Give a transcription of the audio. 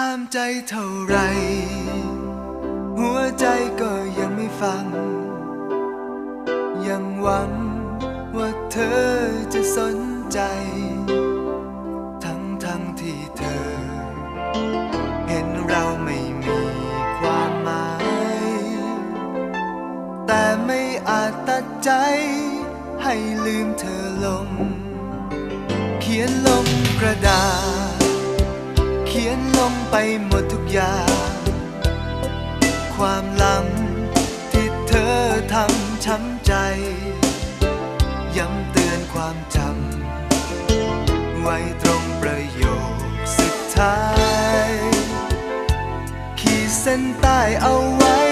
ห้ามใจเท่าไร หัวใจก็ยังไม่ฟัง ยังหวังว่าเธอจะสนใจ ทั้งทั้งที่เธอ เห็นเราไม่มีความหมาย แต่ไม่อาจตัดใจ ให้ลืมเธอลง เขียนลงกระดาษ ขียนลงไปหมดทุกอย่าง ความหลังที่เธอทำช้ำใจ ย้ำเตือนความจำ ไว้ตรงประโยคสุดท้าย ขีดเส้นใต้เอาไว้